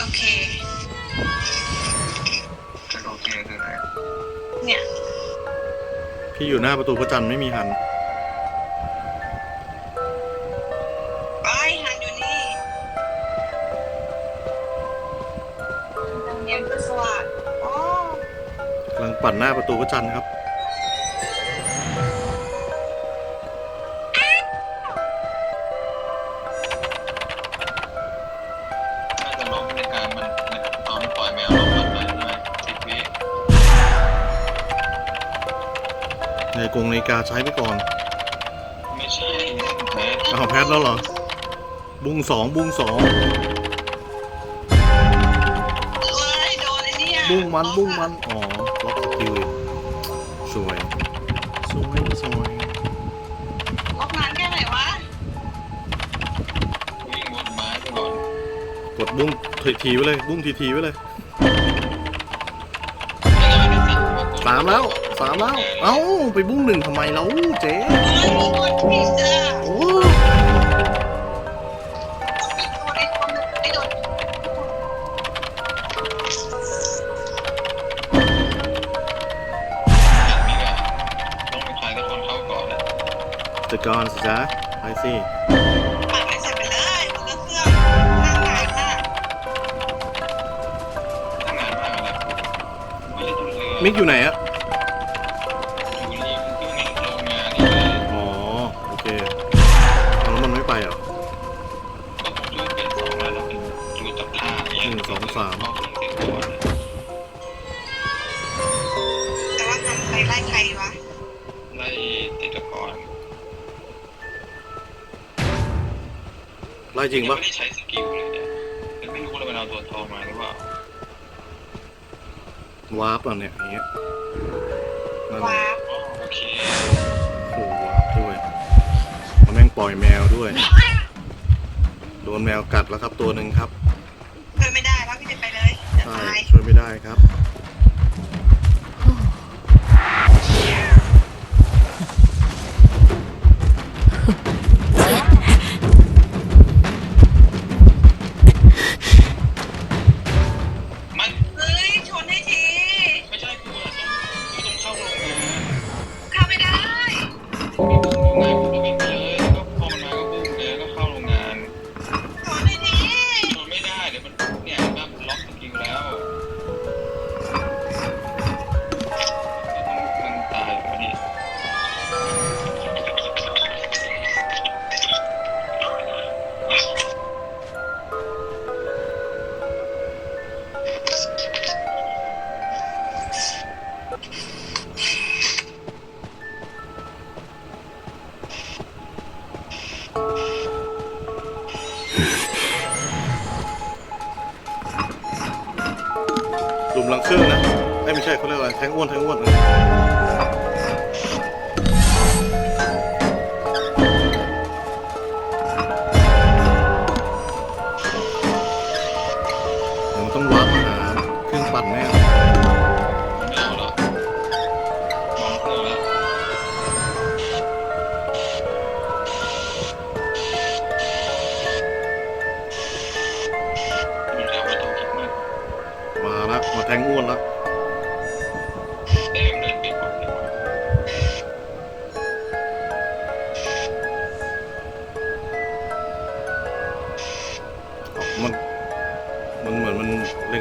โอเค จะโอเคคืออะไรเนี่ยพี่อยู่หน้าประตูพระจันทร์ไม่มีหันไปหันอยู่นี่เอ็มคือสวัสดอ๋อ กำลังปั่นหน้าประตูพระจันทร์ครับ ล้มในการมันตอนปล่อยแมวล้มมันไปด้วยสิบวิในกรงนาฬิกาใช้ไปก่อนไม่ใช่แพ้อ้าวแพทแล้วเหรอ บุ้งสองบุ้งสอง เอ้ยโดนไอ้เนี่ยบุ้งมันบุ้งมัน อ๋อล็อกสกิลอีกสวย สวยสวย กดบุ้งทีทีไว้เลย บุ้งทีทีไว้เลยสามแล้วสามแล้ว เอ้า ไปบุ้งหนึ่งทำไมแล้วเจ๊เอ้ยมีคนที่เจอโอ้มีคนไอ้คนไอ้โดนมีก็ต้องมีใครสักคนเข้าก่อนแหละจัดการสิจ๊ะไปสิ มิกอยู่ไหนอะอยู่ริมอยู่ในโรงงานนี่เลยอ๋อ โอเคแล้วมันไม่ไปเหรอก็ผมช่วยเป็นสองแล้วแล้วเป็นดูตับท่าเนี่ยหนึ่งสองสามเอาเครื่องเสียงก่อนแต่ว่าทำไปไล่ใครวะ ไล่ติดตะกอนไล่จริงยังปะไม่ได้ใช้สกิลเลยเนี่ยยังไม่รู้เลยมันเอาตัวทองมาหรือเปล่า วาร์ปอะเนี่ยอย่างเงี้ยนั่นแหละว้าวอ๋อโอเคโอ้วาร์ปด้วยแล้วแม่งปล่อยแมวด้วย โดนแมวกัดแล้วครับตัวหนึ่งครับเดินไม่ได้แล้วพี่จะไปเลยจะใช่ตายช่วยไม่ได้ครับ ลังเครื่องนะไอ้ยไม่ใช่เขาเรียกว่าแทงอ้วนแทงอ้วนนะ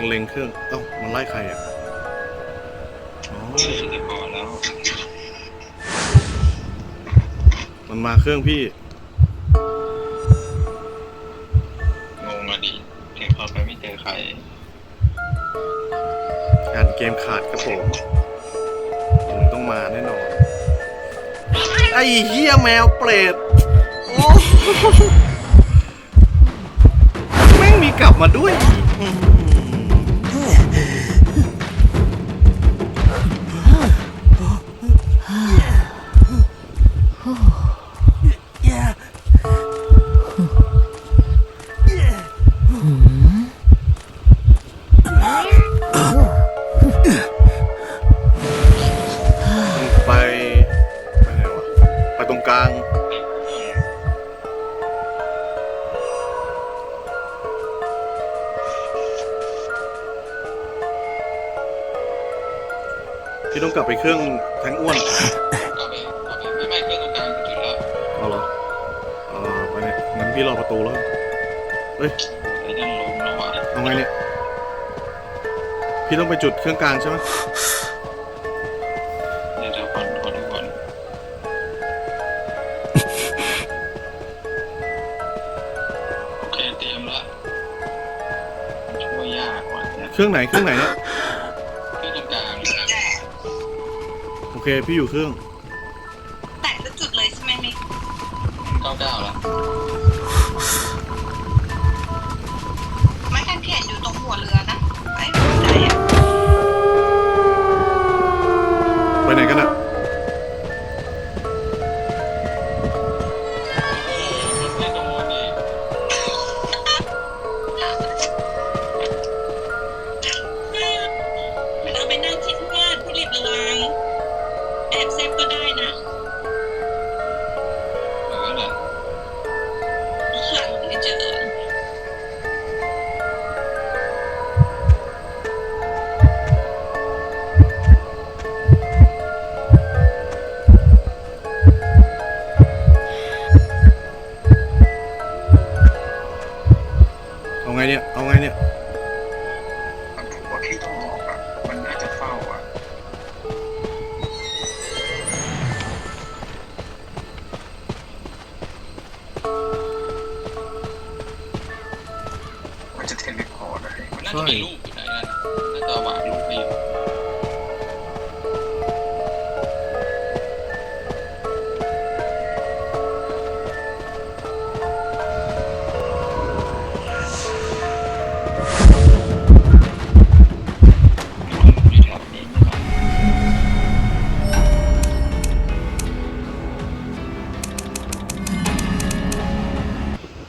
เล็งๆเครื่องเอ้ามันไล่ใครอะอ๋อเดินไปก่อนแล้ว มันมาเครื่องพี่งงอะดิถึงพอไปไม่เจอใครการเกมขาดครับผมมันต้องมาแน่นอน ไอ้เหี้ยแมวเปรตโอ้แม่งมีกลับมาด้วย พี่ต้องกลับไปเครื่องแทงอ้วนก็ไปก็ไปไม่ไม่เครื่องตรงกลางจุดแล้วเอาเหรอเออไปเนี่ยงั้นพี่รอประตูแล้วกันเฮ้ยไอ้นั่นลงแล้วอะเอาไงเนี่ยพี่ต้องไปจุดเครื่องกลางใช่ไหมเดี๋ยวเดี๋ยวก่อนขอดูก่อนโอเคเตรียมละช่วยยากกว่าเนี่ยเครื่องไหนเครื่องไหนเนี่ย เคพี่อยู่เครื่องแต่ละจุดเลยใช่ไหมมิกเก้าเก้าละ นจะเทเลพอร์ตอะไรมันน่าจะมีรูป